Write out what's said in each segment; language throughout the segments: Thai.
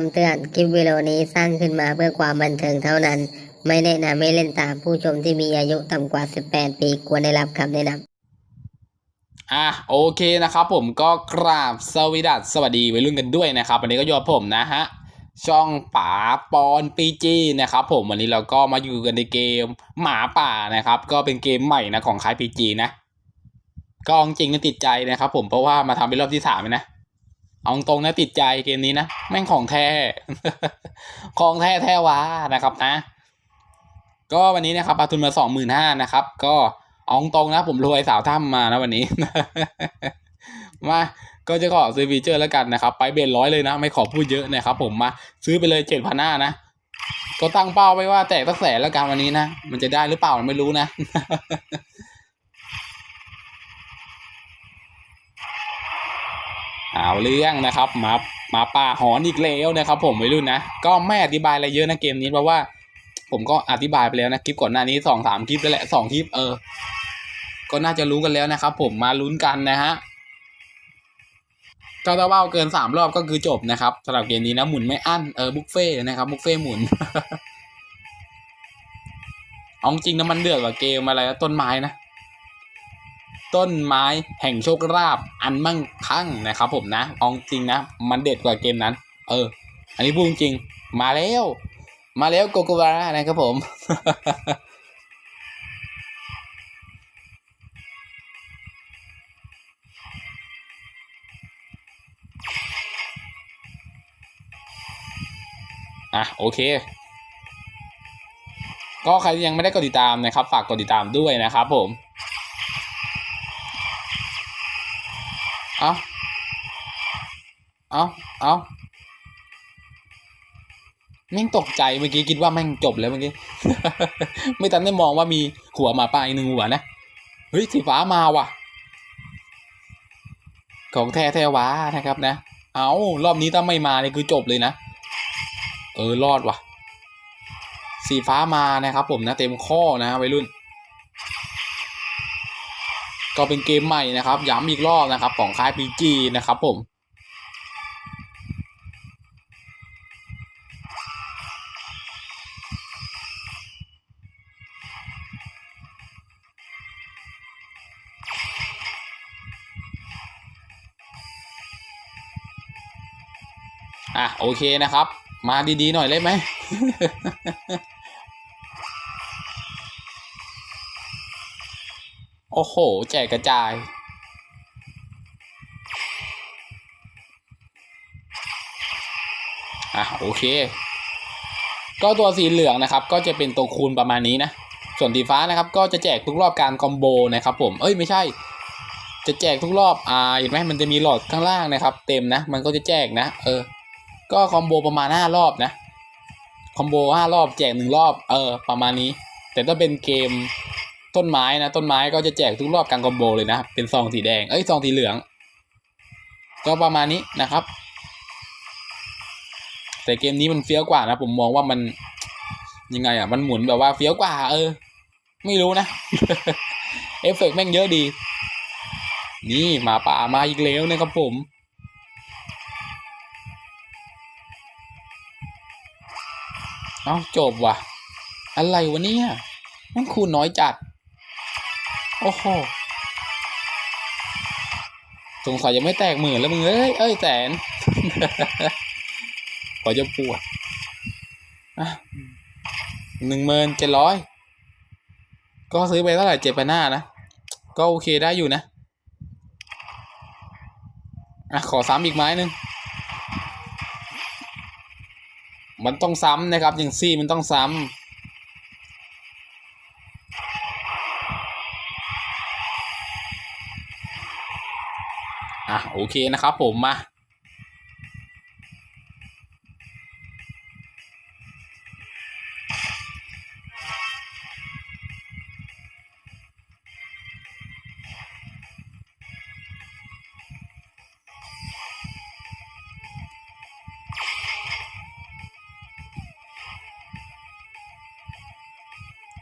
คำเตือน คลิปวิดีโอนี้สร้างขึ้นมาเพื่อความบันเทิงเท่านั้น ไม่แนะนำให้เล่นตามผู้ชมที่มีอายุต่ำกว่า 18 ปีควรได้รับคำแนะนำอะโอเคนะครับผมก็กราบสวัสดีสวัสดีไวัยรุ่นกันด้วยนะครับวันนี้ก็ยู่กับผมนะฮะช่องป๋าปอนปีจีนะครับผมวันนี้เราก็มาอยู่กันในเกมหมาป่านะครับ ก็เป็นเกมใหม่นะของค่ายปีจีนะก็เอาจริงก็ติดใจนะครับผมเพราะว่ามาทำเป็นรอบที่สามนะ เอาตรงนะติดใจเกมนี้นะ แม่งของแท้ ของแท้แท้วานะครับนะ ก็วันนี้นะครับปาทุนมาสองหมื่นห้านะครับ ก็เอาตรงนะผมรวยสาวถ้ำมานะวันนี้ มาก็จะขอซื้อฟีเจอร์แล้วกันนะครับ ไปเบนร้อยเลยนะ ไม่ขอพูดเยอะนะครับ ผมมาซื้อไปเลยเจ็ดพันห้านะก็ตั้งเป้าไว้ว่าแตกตั้งแสนแล้วกันวันนี้นะ มันจะได้หรือเปล่าไม่รู้นะ เอาเรื่องนะครับมามาป่าหอนอีกแล้วนะครับ ผมไม่รู้นะก็ไม่อธิบายอะไรเยอะนะเกมนี้เพราะว่า ผมก็อธิบายไปแล้วนะคลิปก่อนหน้านี้สองสามคลิปแล้วแหละสองคลิปเออ ก็น่าจะรู้กันแล้วนะครับ ผมมาลุ้นกันนะฮะก็ถ้าว่าวเกินสามรอบก็คือจบนะครับสำหรับเกมนี้นะหมุนไม่อั้นเออบุฟเฟ่นะครับบุฟเฟ่หมุนเอาจริงนะมันเดือดกว่าเกมอะไรต้นไม้นะ ต้นไม้แห่งโชคลาภอันมั่งคั่งนะครับผมนะเอาจริงนะ มันเด็ดกว่าเกมนั้น เออ อันนี้พูดจริง มาแล้ว มาแล้วโกโกวาระนะครับผมอะโอเค ก็ใครที่ยังไม่ได้กดติดตามนะครับ ฝากกดติดตามด้วยนะครับผม เอา เอาเอาแม่งตกใจเมื่อกี้คิดว่าแม่งจบแล้วเมื่อกี้ ไม่ทันได้มองว่ามีหัวหมาป่าอีกหนึ่งหัวนะ เฮ้ยสีฟ้ามาว่ะ ของแท้แท้ว้านะครับนะ เอารอบนี้ถ้าไม่มาเนี่ยคือจบเลยนะ เออรอดว่ะ สีฟ้ามานะครับ ผมนะ เต็มข้อนะวัยรุ่น ก็เป็นเกมใหม่นะครับ ย้ำอีกรอบนะครับ ของค่ายพีจีนะครับ ผม อะโอเคนะครับ มาดีๆหน่อยได้ไหมโอ้โห แจกกระจาย อะโอเค ก็ตัวสีเหลืองนะครับ ก็จะเป็นตัวคูณประมาณนี้นะ ส่วนสีฟ้านะครับ ก็จะแจกทุกรอบการคอมโบนะครับผม เอ้ยไม่ใช่ จะแจกทุกรอบ อ่า เห็นไหมมันจะมีหลอดข้างล่างนะครับ เต็มนะ มันก็จะแจกนะ เออ ก็คอมโบประมาณห้ารอบนะคอมโบห้ารอบแจกหนึ่งรอบเออประมาณนี้ แต่ถ้าเป็นเกมต้นไม้นะต้นไม้ก็จะแจกทุกรอบกลางคอมโบเลยนะเป็นซองสีแดงเอ้ยซองสีเหลือง ก็ประมาณนี้นะครับ แต่เกมนี้มันเฟี้ยวกว่านะผมมองว่ามันยังไงอะมันหมุนแบบว่าเฟี้ยวกว่า เออ ไม่รู้นะเอฟเฟกต์แม่งเยอะดี นี่มาป่ามาอีกแล้วนะครับผม เอ้าจบว่ะ อะไรวะเนี่ยมันคูณน้อยจัด โอ้โหสงสัยยังไม่แตกหมื่นแล้วมึงเอ้ยเอ้ยแสนพอจะปวดหนึ่งหมื่นเจ็ดร้อยก็ซื้อไปเท่าไหร่เจ็ดพันห้านะ ก็โอเคได้อยู่นะ อะ ขอซ้ำอีกไม้หนึ่ง มันต้องซ้ำนะครับอย่างซี่มันต้องซ้ำอะโอเคนะครับผมมา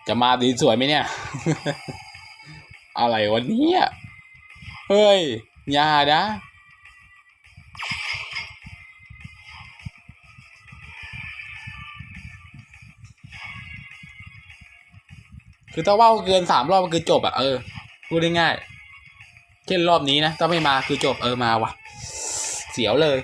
จะมาดีสวยไหมเนี่ย อะไรวันนี่ยเฮ้ยอย่านะคือถ้าว่าวเกินสามรอบมันคือจบอะเออพูดง่ายๆเช่นรอบนี้นะถ้าไม่มาคือจบเออมาวะเสียวเลย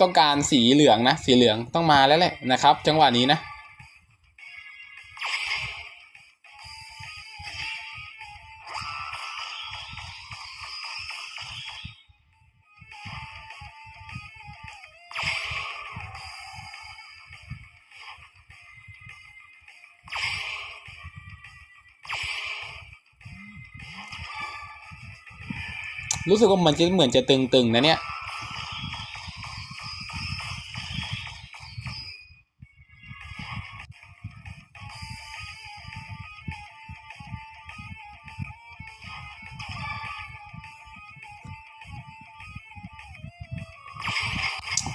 ต้องการสีเหลืองนะ สีเหลืองต้องมาแล้วแหละนะครับ จังหวะนี้นะรู้สึกว่ามันจะเหมือนจะตึงๆนะเนี่ย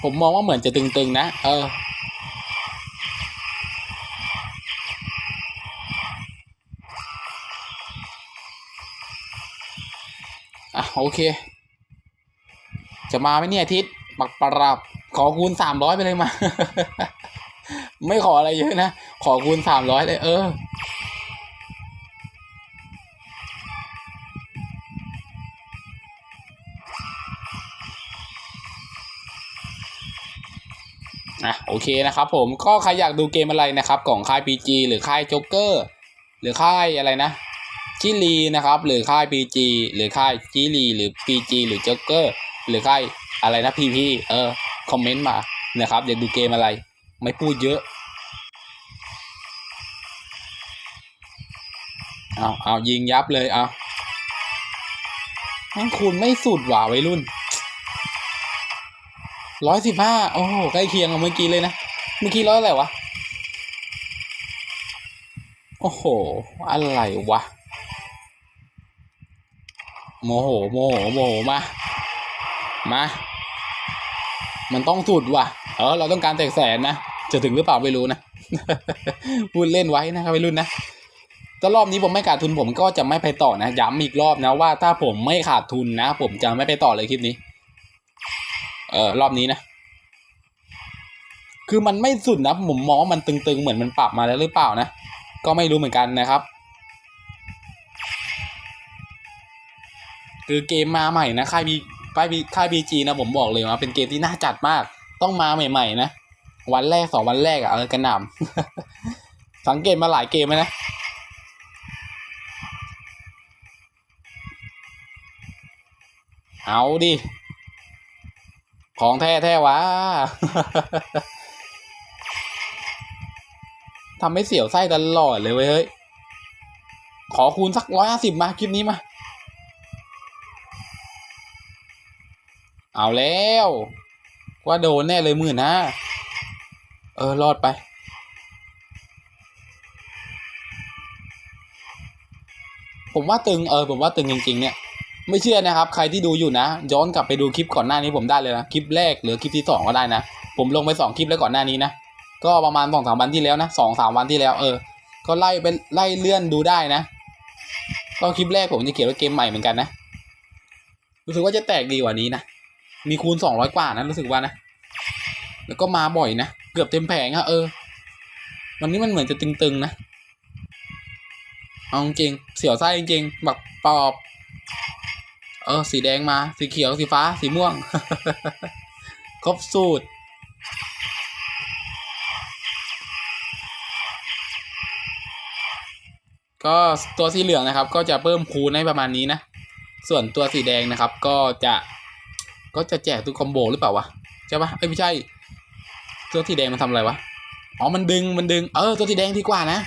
ผมมองว่าเหมือนจะตึง ๆ นะ เออ อะ โอเค จะมาไหมเนี่ยทิศปักปรับขอคูณสามร้อยไปเลยมา ไม่ขออะไรเยอะนะ ขอคูณสามร้อยเลย เออะโอเคนะครับผมก็ใครอยากดูเกมอะไรนะครับของค่าย PG หรือค่ายโจ๊กเกอร์หรือค่ายอะไรนะชิลีนะครับหรือค่าย PG หรือค่ายจิลีหรือ PG หรือโจ๊กเกอร์หรือค่ายอะไรนะ PP เออคอมเมนต์มานะครับอยากดูเกมอะไรไม่พูดเยอะเอาเอายิงยับเลยเอาแม่คูณไม่สุดหว่าวัยรุ่น ร้อยสิบห้าโอ้โหใกล้เคียงกับเมื่อกี้เลยนะ เมื่อกี้ร้อยอะไรวะ โอ้โห อะไรวะ โมโห โมโห โมโห มา มา มันต้องสุดว่ะ เออ เราต้องการแตกแสนนะ จะถึงหรือเปล่าไม่รู้นะ พูดเล่นไว้นะครับไม่รุ่นนะถ้ารอบนี้ผมไม่ขาดทุนผมก็จะไม่ไปต่อนะ ย้ำอีกรอบนะว่าถ้าผมไม่ขาดทุนนะ ผมจะไม่ไปต่อเลยคลิปนี้ เออรอบนี้นะ คือมันไม่สุดนะผมมองมันตึงๆ เหมือนมันปรับมาแล้วหรือเปล่านะ ก็ไม่รู้เหมือนกันนะครับ คือเกมมาใหม่นะค่ายบีค่ายบีค่ายบีจีนะผมบอกเลยว่าเป็นเกมที่น่าจัดมาก ต้องมาใหม่ ๆ นะ วันแรกสองวันแรกอะเออกระหน่ำสังเกตมาหลายเกมนะเอาดิ ของแท้แท้วะทำให้เสียวไส้ตลอดเลยเว้ยเฮ้ย ขอคูณสักร้อยห้าสิบมาคลิปนี้มา เอาแล้วว่าโดนแน่เลยหมื่นนะเออ รอดไป ผมว่าตึง เออ ผมว่าตึงจริง ๆ เนี่ย ไม่เชื่อนะครับใครที่ดูอยู่นะ ย้อนกลับไปดูคลิปก่อนหน้านี้ผมได้เลยนะคลิปแรกหรือคลิปที่สองก็ได้นะ ผมลงไปสองคลิปแล้วก่อนหน้านี้นะ ก็ประมาณสองสามวันที่แล้วนะสองสามวันที่แล้วเออ ก็ไล่ไปไล่เลื่อนดูได้นะ ก็คลิปแรกผมจะเขียนว่าเกมใหม่เหมือนกันนะ รู้สึกว่าจะแตกดีกว่านี้นะ มีคูณสองร้อยกว่านะรู้สึกว่านะ แล้วก็มาบ่อยนะ เกือบเต็มแผงอะเออ วันนี้มันเหมือนจะตึงๆนะ เอาจริงเสียวไส้จริงๆบักปอบ เออ สีแดงมา สีเขียว สีฟ้า สีม่วง ครบสูตร ก็ตัวสีเหลืองนะครับ ก็จะเพิ่มคูณให้ประมาณนี้นะ ส่วนตัวสีแดงนะครับ ก็จะ ก็จะแจกตัวคอมโบหรือเปล่าวะ ใช่ปะเอ้ยไม่ใช่ ตัวสีแดงมันทำอะไรวะ อ๋อ มันดึง มันดึง เออ ตัวสีแดงดีกว่านะ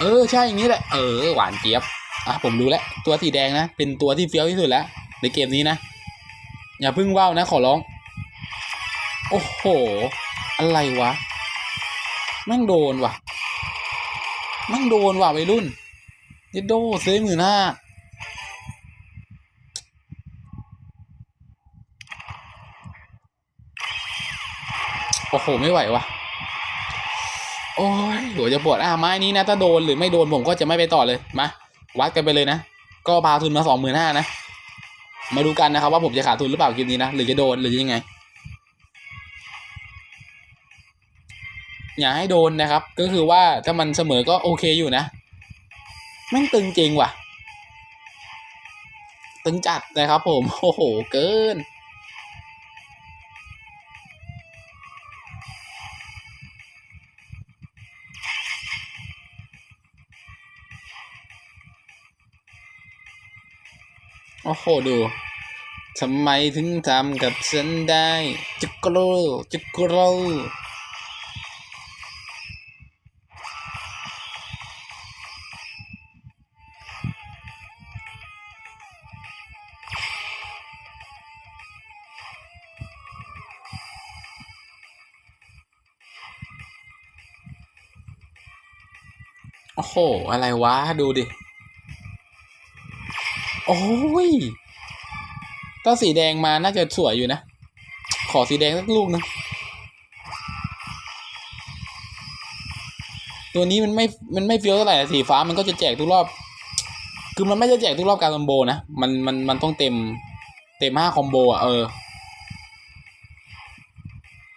เออ ใช่อย่างนี้แหละ เออ หวานเจี๊ยบ อะผมรู้แล้วตัวสีแดงนะ เป็นตัวที่เฟี้ยวที่สุดแล้วในเกมนี้นะ อย่าเพึ่งว่าวนะขอร้อง โอ้โห อะไรวะ แม่งโดนว่ะ แม่งโดนว่ะวัยรุ่นยดโดซื้อหมื่นห้าโอ้โห ไม่ไหววะโอ้ยหัวจะปวดอะไม้นี้นะ ถ้าโดนหรือไม่โดนผมก็จะไม่ไปต่อเลย มา วัดกันไปเลยนะ ก็พาทุนมาสองหมื่นห้านะ มาดูกันนะครับว่าผมจะขาดทุนหรือเปล่าคลิปนี้นะ หรือจะโดนหรือยังไง อย่าให้โดนนะครับ ก็คือว่าถ้ามันเสมอก็โอเคอยู่นะแม่งตึงจริงว่ะ ตึงจัดนะครับผม โอ้โห เกิน โอ้โหดูทำไมถึงทำกับฉันได้จุกกรูจุกกรูโอ้โห อะไรวะ ดูดิ โอ้ยก็สีแดงมาน่าจะสวยอยู่นะ ขอสีแดงสักลูกหนึงตัวนี้มันไม่ มันไม่เฟี้ยวเท่าไหร่สีฟ้ามันก็จะแจกทุกรอบ คือมันไม่จะแจกทุกรอบการคอมโบนะ มัน มัน มันต้องเต็ม เต็มห้าคอมโบอะเออ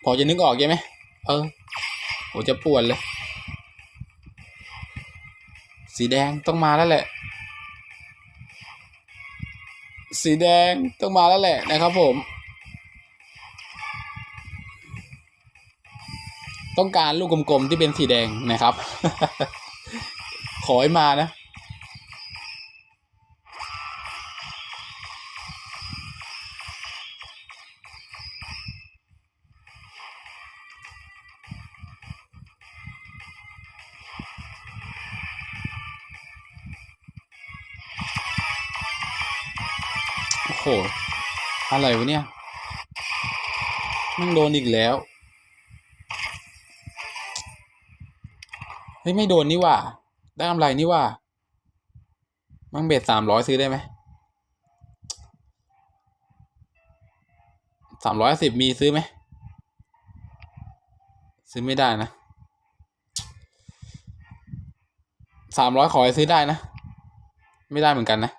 พอจะนึกออกใช่ไหม เออโหจะปวดเลย สีแดงต้องมาแล้วแหละ สีแดงต้องมาแล้วแหละนะครับผม ต้องการลูกกลมๆที่เป็นสีแดงนะครับ ขอให้มานะ โห อะไรวะเนี่ยมันโดนอีกแล้ว เฮ้ย ไม่โดนนี่ว่า ได้กำไรนี่ว่า มังเบ็ดสามร้อยซื้อได้ไหมสามร้อยสิบมีซื้อไหม ซื้อไม่ได้นะสามร้อยขอให้ซื้อได้นะ ไม่ได้เหมือนกันนะ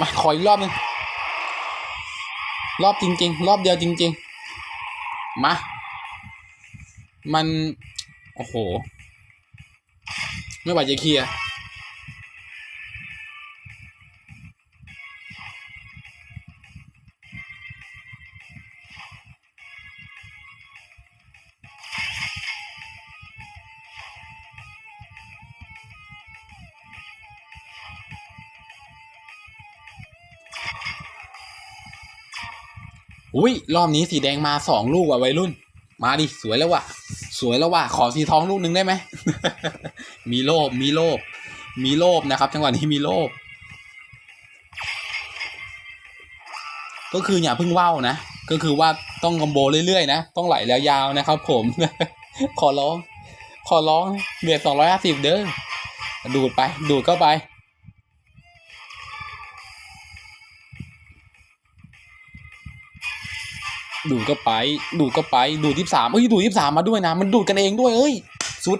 มาขออีกรอบหนึ่งรอบจริง ๆ รอบเดียวจริง ๆ มา มัน โอ้โห ไม่ไหวจะเคลียร์ อุ้ยรอบนี้สีแดงมาสองลูกว่ะวัยรุ่น มาดิสวยแล้วว่ะ สวยแล้วว่ะขอสีทองลูกหนึ่งได้ไหม มีโลภมีโลภมีโลภนะครับ จังหวะนี้มีโลภก็คืออย่าเพิ่งว่าวนะ ก็คือว่าต้องคอมโบเรื่อยๆนะ ต้องไหลแล้วยาวนะครับผม ขอร้อง ขอร้องเบียดสองร้อยห้าสิบเด้อ ดูดไป ดูดเข้าไป ดูดก็ไป ดูดก็ไป ดูดยี่สามเอ้ย ดูดยี่สามมาด้วยนะ มันดูดกันเองด้วย เอ้ย สุด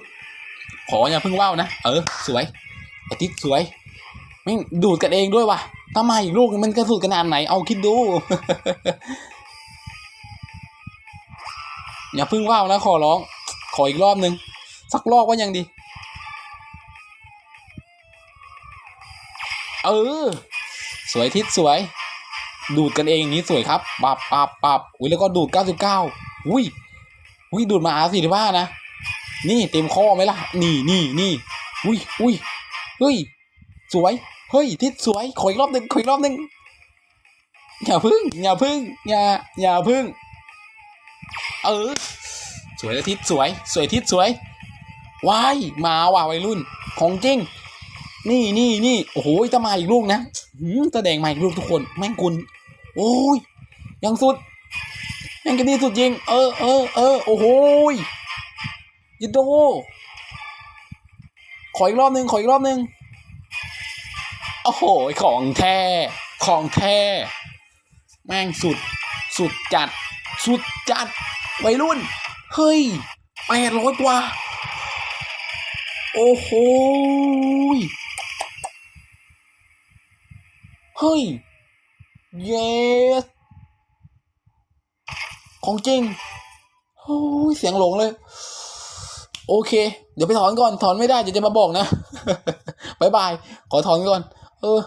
ขออย่าเพิ่งว่าวนะ เออ สวยอาทิตย์สวยไม่ดูดกันเองด้วยว่ะถ้ามลูกมันกระสุดขนาดไหน เอาคิดดู อย่าเพิ่งว่าวนะ ขอร้อง ขออีกรอบหนึ่งสักรอบว่ายังดี เออ สวยทิศสวย ดูดกันเองอย่างนี้สวยครับปับปับปับอุ้ยแล้วก็ดูด 99 อุ้ยอุ้ยดูดมาอาสี่สิบห้านะ นี่เต็มข้อไหมล่ะ นี่นี่นี่อุ้ยอุ้ยเฮ้ย สวย เฮ้ย ทิศสวย ขออีกรอบหนึ่งขออีกรอบหนึ่งอย่าพึ่ง อย่าพึ่ง อย่า อย่าพึ่ง เออ สวยแล้วทิศสวย สวยทิศสวยว้าย มาว่ะวัยรุ่น ของจริง นี่นี่นี่ โอ้โหจะมาอีกลูกนะหืมแสดงมาอีกลูกทุกคน แม่งคุณ โอ้ยยังสุด ยังกันนี่สุดจริง เออเออเออโอ้โหยยินโดขออีกรอบหนึ่งขออีกรอบหนึ่งโอ้โห ของแท้ ของแท้ แม่งสุด สุดจัด สุดจัด วัยรุ่น เฮ้ยแปดร้อยกว่า โอ้โห เฮ้ย เยสของจริงโอ้ยเสียงหลงเลย โอเค เดี๋ยวไปถอนก่อน ถอนไม่ได้เดี๋ยวจะมาบอกนะบายบาย ขอถอนก่อน เออ